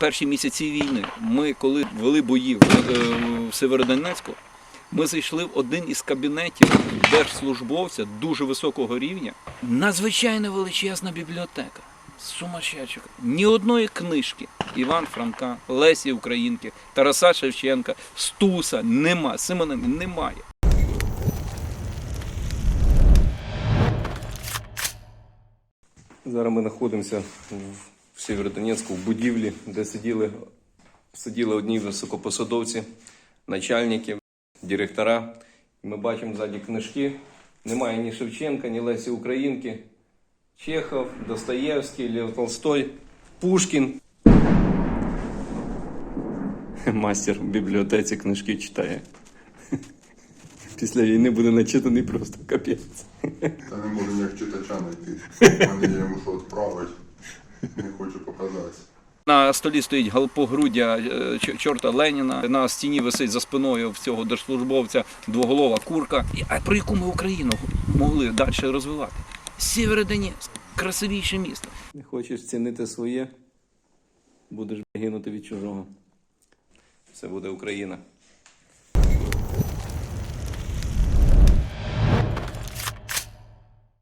перші місяці війни. Ми, коли вели бої в, е, в Северодонецьку, ми зайшли в один із кабінетів держслужбовця дуже високого рівня. Надзвичайно величезна бібліотека. Сумасшедша. Ні одної книжки Іван Франка, Лесі Українки, Тараса Шевченка, Стуса нема, Симоненка немає. Зараз ми знаходимося в Сєвєродонецьку, в будівлі, де сиділи, сиділи одні високопосадовці, начальники, директора. Ми бачимо ззаді книжки. Немає ні Шевченка, ні Лесі Українки. Чехов, Достоєвський, Лев Толстой, Пушкін. Мастер в бібліотеці книжки читає. Після війни буде начитаний просто капець. Та не можу ніяк читача знайти. Мені йому що відправити. Не хочу. На столі стоїть галпогруддя е, чорта Леніна. На стіні висить за спиною в цього держслужбовця двоголова курка. А про яку ми Україну могли далі розвивати? Сєвєродонецьк, красивіше місто. Не хочеш цінити своє, будеш гинути від чужого. Це буде Україна.